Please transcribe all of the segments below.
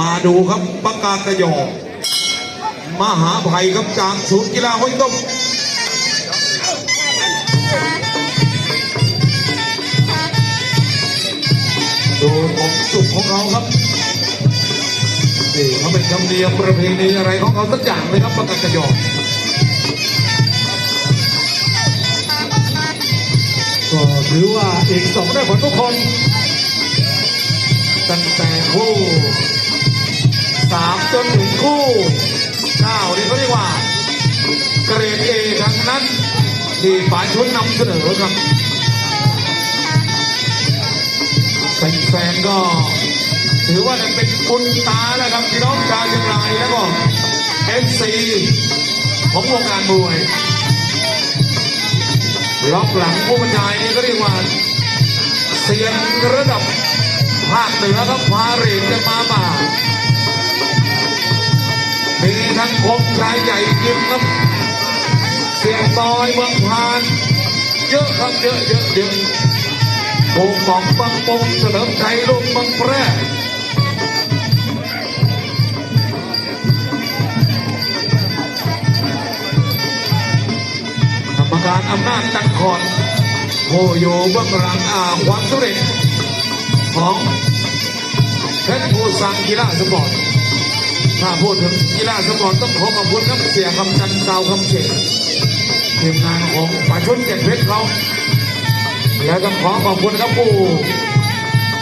มาดูครับปากกากระยอมหาภัยครับจากศูนย์กีฬาห้วยต้มดูของสุขของเขาครับนี่เขาเป็นธรรมเนียมประเพณีอะไรของเขาสักอย่างเลยครับปากกากระยอก็ถือว่าอีกสองได้ผลทุกคนตั้งแต่คู่ สามจนถึงคู่เก้านี่เขาเรียกว่า เกรดเอทั้งนั้นที่ป่าชุนนำเสนอครับแฟนๆก็ถือว่าเป็นบุญตาแล้วครับพี่น้องชาวเชียงรายแล้วก็เอฟซีของวงการมวยล็อกหลังผู้บรรยายนี่ก็เรียกว่าเสียงระดับภาคเหนือครับพาเรนกันมามา มีทั้งคมชายใหญ่ยิมครับเสียงบอยเมืองพานเยอะครับเยอะเยอะเยอะโป่งปองบังปงเฉลิมชัยลูกบังแพร่กรรมการอำนาจตังคอนโหอยู่เบื้องหลังอาความสำเร็จของเพชรภูสังกีฬาสปอร์ต ถ้าพูดถึงกีฬาสปอร์ตต้องขอขอบคุณครับเสียคำจันทร์สาวคำเขตทีมงานของป่าชนเจ็ดเพชรเขาและต้องขอขอบคุณครับผู้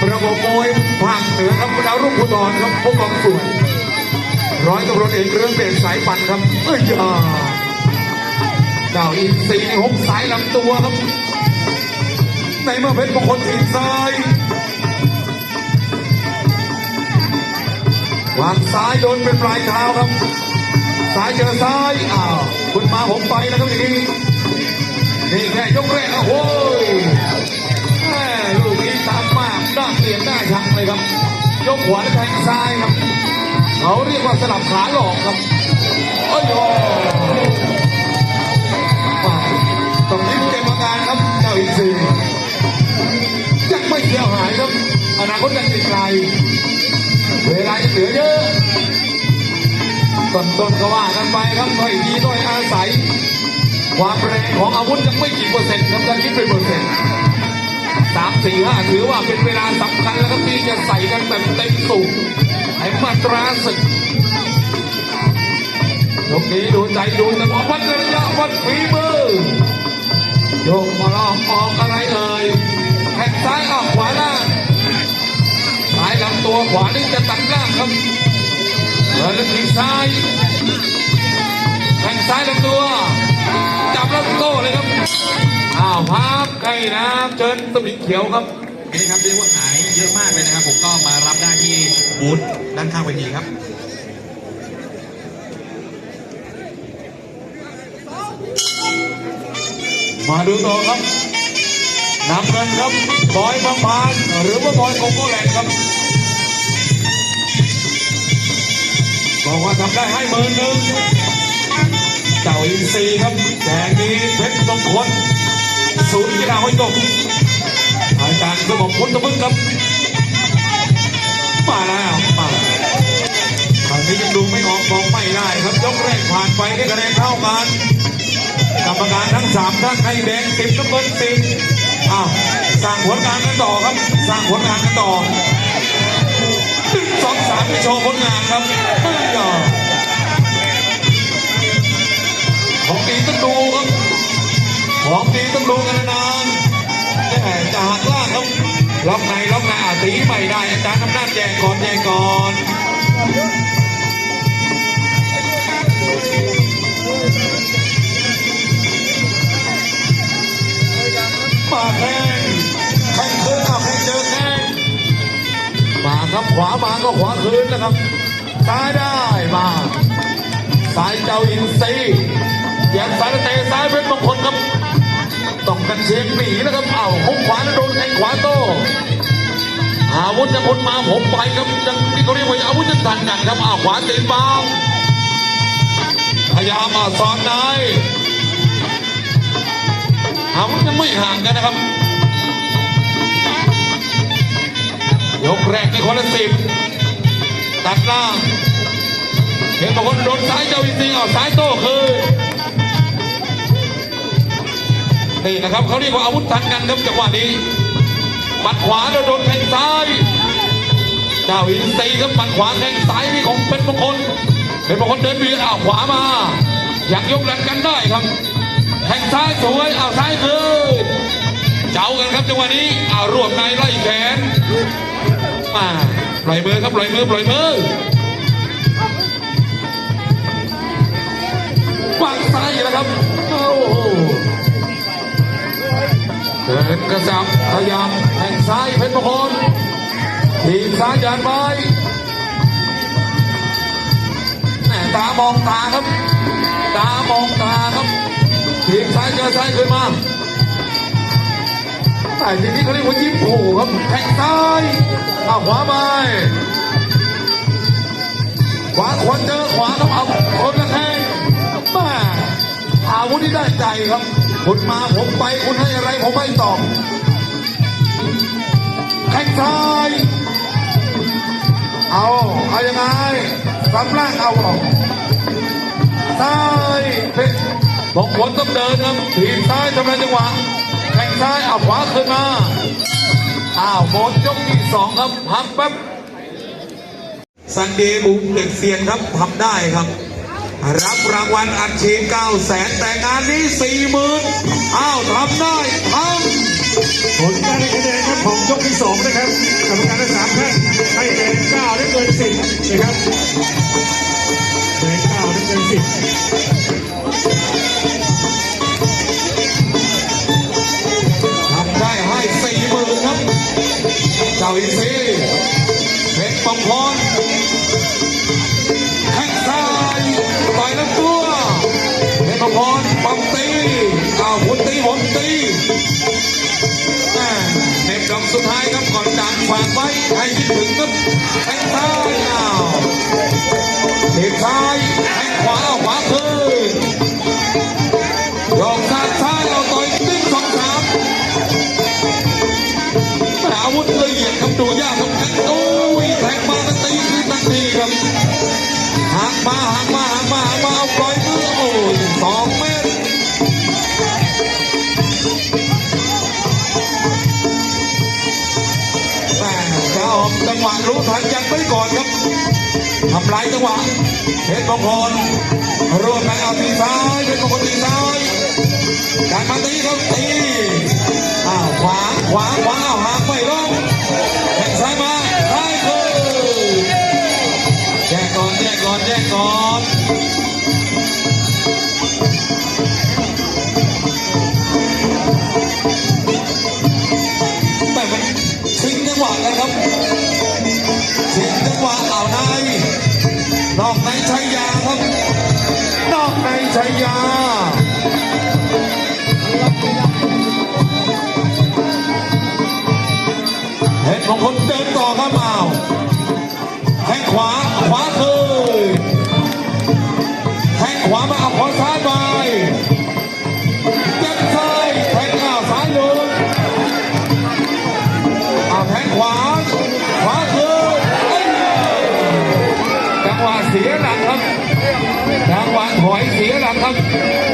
ประบบมวยภาคเหนือครับดาวรุ่งภูธรครับผู้กองส่วนร้อยตำรวจเอกเรื่องเด่นสายปั่นครับเอ้ยอ่าดาวอินทรีหกสายลำตัวครับ ในเมื่อเพชรมงคลทีมซ้าย วางซ้ายโดนเป็นปลายเท้าครับ ซ้ายเจอซ้ายอ้าวคุณมาผมไปแล้วครับอย่างนี้นี่แค่ยกแรกโอ้ยแม่ลูกนี้ตามมากน่าเกลียดน่าชังเลยครับ ยกขวาแล้วแทงซ้ายครับ เขาเรียกว่าสลับขาหลอกครับโอ้ยโอ้ว้าวต้องยิ้มเก็บอาการครับเจ้าอินทรีย์ยังไม่เสียหายครับอนาคตยังติดไกล เวลาจะเหลือเยอะต้นต้นๆก็ว่ากันไปครับค่อยดีด้อยอาศัย ความแรงของอาวุธยังไม่กี่เปอร์เซ็นต์ครับถ้าคิดเป็นเปอร์เซ็นต์สามสี่ห้าถือว่าเป็นเวลาสำคัญแล้วครับที่จะใส่กันแบบเต็มสูงไอ้มาตราศึกยกนี้ดูใจดูจังหวะวัดระยะวัดฝีมือโยกมาลองออกอะไรเอ่ยแข้งซ้ายออกขวาล่างซ้า ตัวขวานี่จะตัดล่างครับเออแล้วทีซ้ายแข้งซ้ายลำตัวจับแล้วโต้เลยครับอ้าวพับไก่น้ำเชิญสมิงเขียวครับนี่ครับเรียกว่าขายเยอะมากเลยนะครับ ผมก็มารับได้ที่บูธด้านข้างเวทีครับมาดูต่อครับนำเงินครับบอยบางพานหรือว่าบอยโกโก้แลนด์ครับ บอกว่าทำได้ให้หมื่นหนึ่งเจ้าอินซีครับแดงนี้เพชรมงคลศูนย์กีฬาห้อยตกอาจารย์สมองพ้นตะพึ่งครับ มาแล้วมาคราวนี้ยังดูไม่ออกมองไม่ได้ครับยกแรกผ่านไปได้คะแนนเท่ากันกรรมการทั้งสามท่านให้แดงสิบน้ำเงินสิบอ้าวสร้างผลงานกันต่อครับสร้างผลงานกันต่อ หนึ่งสองสามไปโชว์ผลงานครับไม่ยอของดีต้องดูครับของดีต้องดูกันนานๆแต่จะหักล่างครับล็อกในล็อกในอาตีไม่ได้อาจารย์อำนาจแจกก่อนแจกก่อนมาแข้ง ครับขวามาก็ขวาคืนนะครับซ้ายได้มาซ้ายเจ้าอินซีแยกซ้ายเตะซ้ายเป็นมงคลครับต้องกันเชียงหนีนะครับเอ้าหุกขวาแล้วโดนแทงขวาโต้อาวุธจะคนมาผมไปครับยังนี่เขาเรียกว่าอาวุธจะตันกันครับอ้าวขวาตีนเบาพยายามมาซ้อนในอาวุธยังไม่ห่างกันนะครับ แรกในคนละสิบตัดล่างเห็นบางคนโดนซ้ายเจ้าอินทรีย์เอาซ้ายโต้คืนนี่นะครับเขาเรียกว่าอาวุธทันกันครับจังหวะนี้หมัดขวาแล้วโดนแทงซ้ายเจ้าอินทรีครับหมัดขวาแทงซ้ายนี่ของเป็นมงคลเป็นมงคลเดินเบียดอ้าวขวามาอยากยกแรงกันได้ครับแทงซ้ายสวยอ้าวซ้ายคืนเจ้ากันครับจังหวะนี้อ้าวรวบในไล่แขน มาปล่อยมือครับปล่อยมือปล่อยมือวางซ้ายอีกแล้วครับ โอ้โหเดินกระสับพยายามแทงซ้ายเพชรมงคลทีมซ้ายยานไม้แหม่ตามองตาครับ ตามองตาครับทีมซ้ายเจอซ้ายขึ้นมา แต่ทีนี้เขาเรียกว่ายิ้มโผล่ครับแทงซ้ายเอาขวาไปขวาควรเจอขวาต้องเอาคนละแทงม่อาวุธที่ได้ใจครับคุณมาผมไปคุณให้อะไรผมไม่ตอบแทงซ้ายเอาเอายังไงสำล่างเอาออกซ้ายเพชรบอกผลต้องเดินครับทีมซ้ายทำลายจังหวะ ซ้ายเอาขวาขึ้นมา อ้าวหมดยกที่สองครับพักแป๊บซันเดย์บุกเด็กเซียนครับทำได้ครับ รับรางวัลอัดฉีด9แสนแต่งานนี้4หมื่นอ้าวทำได้ทำผลการคะแนนครับของยกที่สองนะครับกรรมการทั้งสามท่านให้คะแนนเก้าได้เกินสิบนะครับคะแนนเก้าได้เกินสิบ เจ้าอินซีเพชรปองพรแข้งซ้ายต่อยลำตัวเพชรปองพรปังตีเอาคุณตีผมตีแม่เน็บดอกสุดท้ายครับก่อนจากฝากไว้ให้คิดถึงครับแข้งซ้ายอ้าวเทซ้ายแข้งขวาเอาขวาคืน มาหักมาหักมาหักมาเอาปล่อยมือโอ้ยสองเมตรแม่จะออกจังหวะรู้ทันยังไม่ก่อนครับทำลายจังหวะเพชรมงคลร่วมกันเอาตีซ้ายเพชรมงคลตีซ้ายการมาตีเขาตีอ้าวขวาขวาขวาเอาหางไม่ลง แยกก่อนแยกก่อนแต่มันชิงจังหวะกันครับชิงจังหวะเอาในนอกในชัยยาครับ นอกในชัยยาเห็นของคนเดินต่อครับอ้าวแทงขวาขวาคืนแทง ขวามาเอาขวาซ้ายไปยัดซ้ายแทงอ้าวซ้ายลงอ้าวแทงขวา ขวาคืนเอ้ยจังหวะเสียหลักครับจังหวะถอยเสียหลักครับ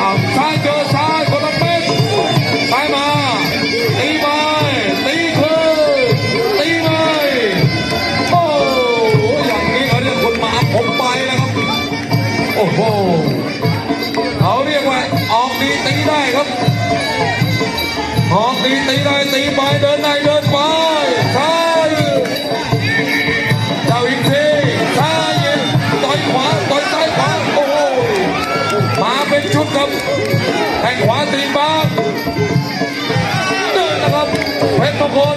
อ้าวซ้ายเจอซ้าย ได้ตีไปเดินได้เดินไปซ้ายเจ้าอินทีซ้ายต่อยขวาต่อยซ้ายขวาโอ้โหมาเป็นชุดครับแทงขวาตีบ้างเดินนะครับเพชรมงคล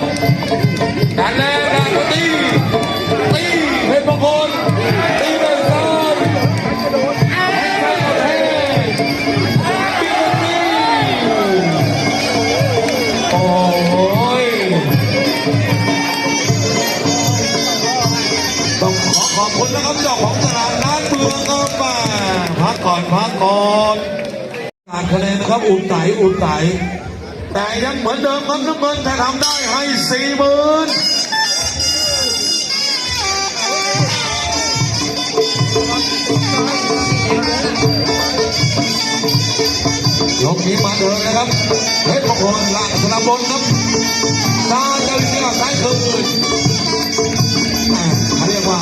ดันแล้วดันตีตีเพชรมงคล มดอกของตลาดนัดเมืองก็มาพักก่อนพักก่อนขาดคะแนนนะครับอุ่นไตอุ่นไตแต่ยังเหมือนเดิมครับน้ำเงินถ้าทำได้ให้สี่หมื่นยกนี้มาเดินนะครับเพชรมงคลหลังสนามบนครับตาเจอเสือซ้ายคืน ว่า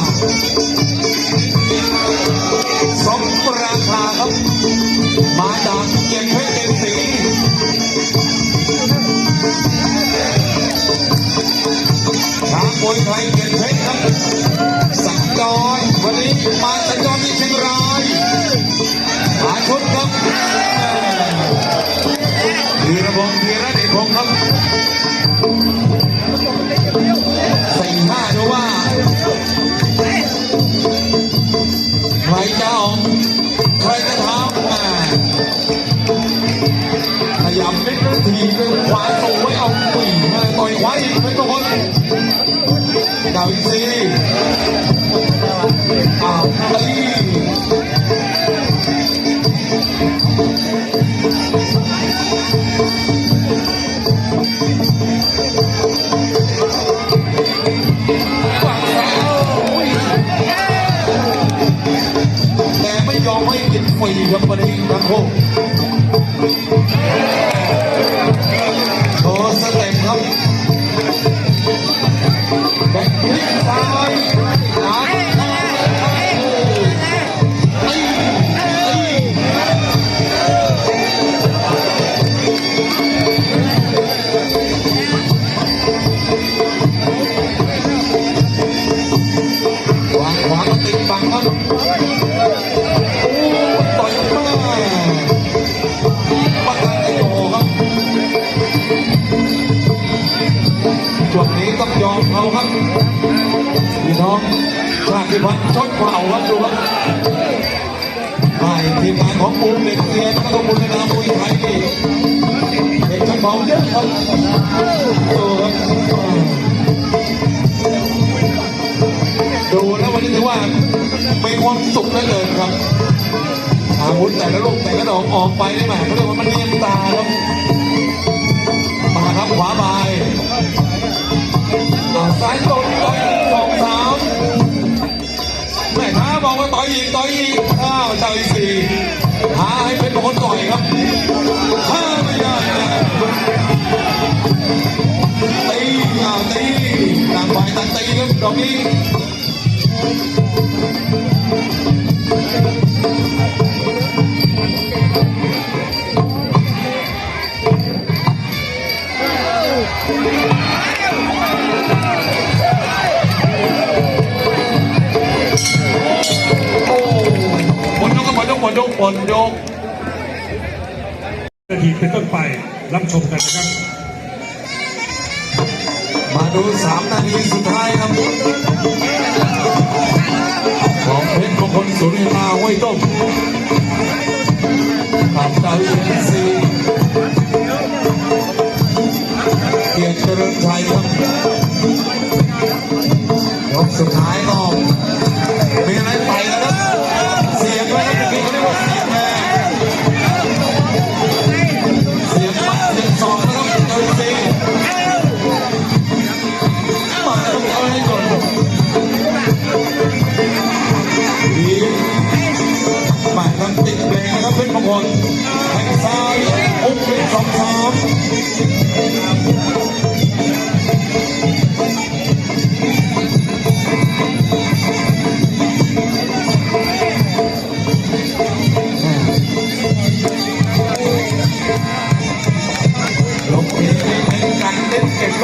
สมราคาครับ มาจากเกียรติเพชรเกียรติศรีช้างมวยไทยเกียรติเพชรครับ สัญจรวันนี้มาสัญจรที่เชียงรายหาชุดครับ ด็กเซียนแล้วก็บุญนามวยไทยนี่เด็กชดเผ่าเยอะครับดูครับดูแล้ววันนี้ถือว่ามีความสุขเหลือเกินครับอาวุธแต่ละลูกแต่ละดอกออกไปได้ไหมเขาเรียกว่ามันเนียนตาครับมาครับขวาบายาซ้ายตรงต่อยสองสามแม่ท้าบอกว่าต่อยอีกต่อยอีกอ้าวเจ้าอีสี่ พาให้เป็นคนต่อยครับถ้าไม่ได้ตีอ่าตีต่างฝ่ายต่างตีครับดอกนี้ นะครับ มาดูสามนาทีสุดท้ายครับ ของเพชรมงคลสุรินาไว้วยต้มกับดาวเอ็นซีเกียรติเจริญชัยครับยกสุดท้ายก็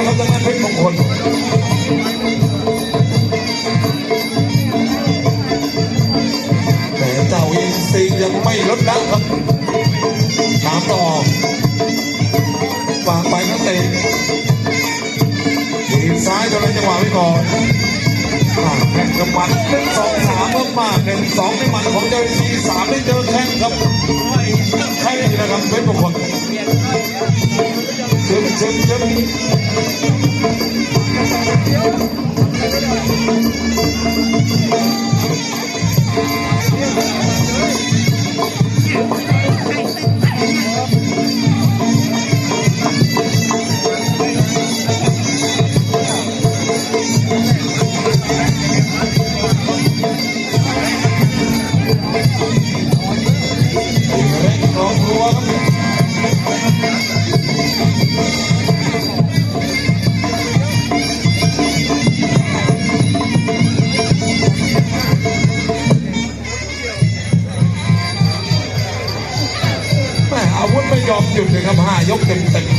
แล้วครับทางนั้นเป็นมงคลแต่เจ้าอินซีย์ยังไม่ลดละครับถามต่อ ก่อนแข่งกับมัดหนึ่งสองสามเพิ่มมากหนึ่งสองในมัดของเจ้าอินซีสามได้เจอแข้งครับแข้งนี่นะครับเป็นบุคคลเชิญเชิญเชิญเ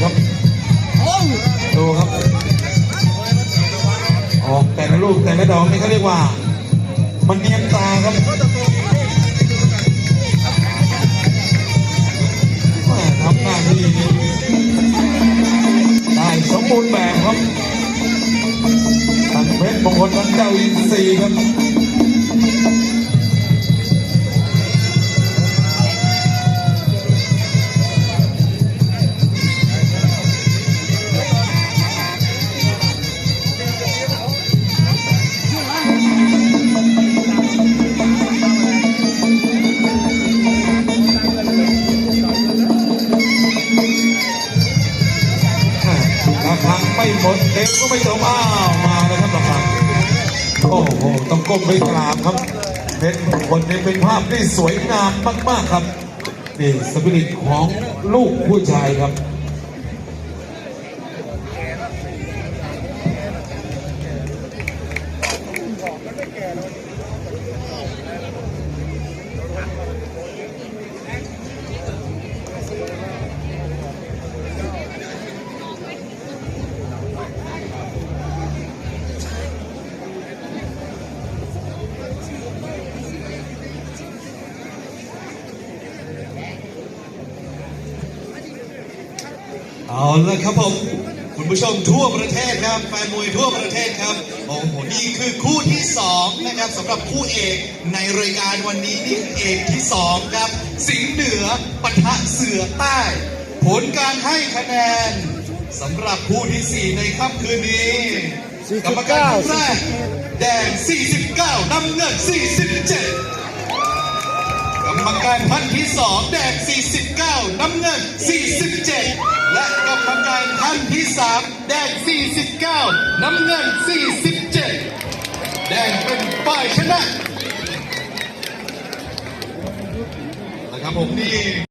ครับดูครับออกแต่ละลูกแต่ละดอกนี่เขาเรียกว่า มันเนียนตาครับทำหน้าที่ได้สมบูรณ์แบบครับตั้งเพชรมงคลวันเจ้าอินทรีย์ครับ มไปกราบครับ เป็นคนนี้เป็นภาพที่สวยงามมาก ๆ ครับนี่สปิริตของลูกผู้ชายครับ ละครับผมคุณผู้ชมทั่วประเทศครับแฟนมวยทั่วประเทศครับโอ้โหนี่คือคู่ที่สองนะครับสำหรับคู่เอกในรายการวันนี้นี่คือเอกที่สองครับ สิงห์เหนือปะทะเสือใต้ ผลการให้คะแนนสำหรับคู่ที่สี่ในค่ำคืนนี้กรรมการท่านแรกแดง 49 น้ำเงิน 47กร รมการท่านที่สองแดง 49 น้ำเงิน 47 และกรรมการท่านที่สามแดง 49 น้ำเงิน 47 แดงเป็นฝ่ายชนะนะครับผมนี่